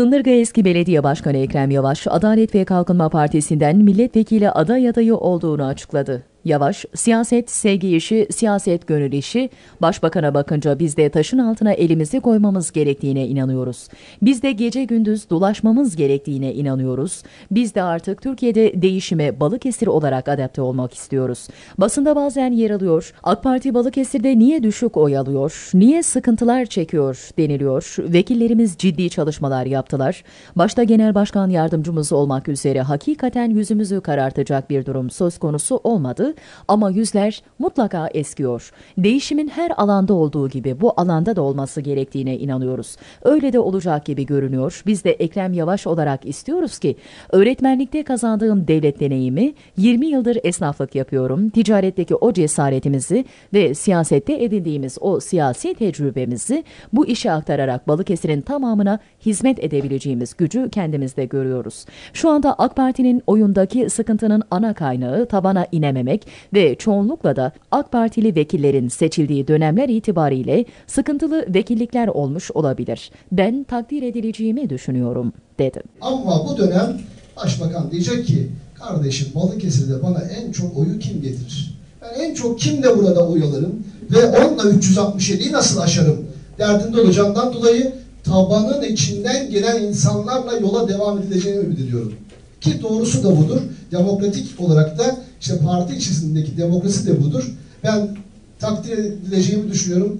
Sındırga Eski Belediye Başkanı Ekrem Yavaş, Adalet ve Kalkınma Partisi'nden milletvekili aday adayı olduğunu açıkladı. Yavaş, siyaset sevgi işi, siyaset gönül işi. Başbakana bakınca biz de taşın altına elimizi koymamız gerektiğine inanıyoruz. Biz de gece gündüz dolaşmamız gerektiğine inanıyoruz. Biz de artık Türkiye'de değişime Balıkesir olarak adapte olmak istiyoruz. Basında bazen yer alıyor. AK Parti Balıkesir'de niye düşük oy alıyor, niye sıkıntılar çekiyor deniliyor. Vekillerimiz ciddi çalışmalar yaptılar. Başta Genel Başkan Yardımcımız olmak üzere hakikaten yüzümüzü karartacak bir durum söz konusu olmadı ama yüzler mutlaka eskiyor. Değişimin her alanda olduğu gibi bu alanda da olması gerektiğine inanıyoruz. Öyle de olacak gibi görünüyor. Biz de Ekrem Yavaş olarak istiyoruz ki öğretmenlikte kazandığım devlet deneyimi 20 yıldır esnaflık yapıyorum. Ticaretteki o cesaretimizi ve siyasette edindiğimiz o siyasi tecrübemizi bu işe aktararak Balıkesir'in tamamına hizmet edebileceğimiz gücü kendimizde görüyoruz. Şu anda AK Parti'nin oyundaki sıkıntının ana kaynağı tabana inememek ve çoğunlukla da AK Partili vekillerin seçildiği dönemler itibariyle sıkıntılı vekillikler olmuş olabilir. Ben takdir edileceğimi düşünüyorum, dedi. Ama bu dönem başbakan diyecek ki kardeşim Balıkesir'de bana en çok oyu kim getirir? Ben en çok kimle burada oy alırım ve onunla 367'yi nasıl aşarım derdinde olacağından dolayı tabanın içinden gelen insanlarla yola devam edileceğini ümit ediyorum. Ki doğrusu da budur. Demokratik olarak da işte parti içerisindeki demokrasi de budur. Ben takdir edileceğimi düşünüyorum.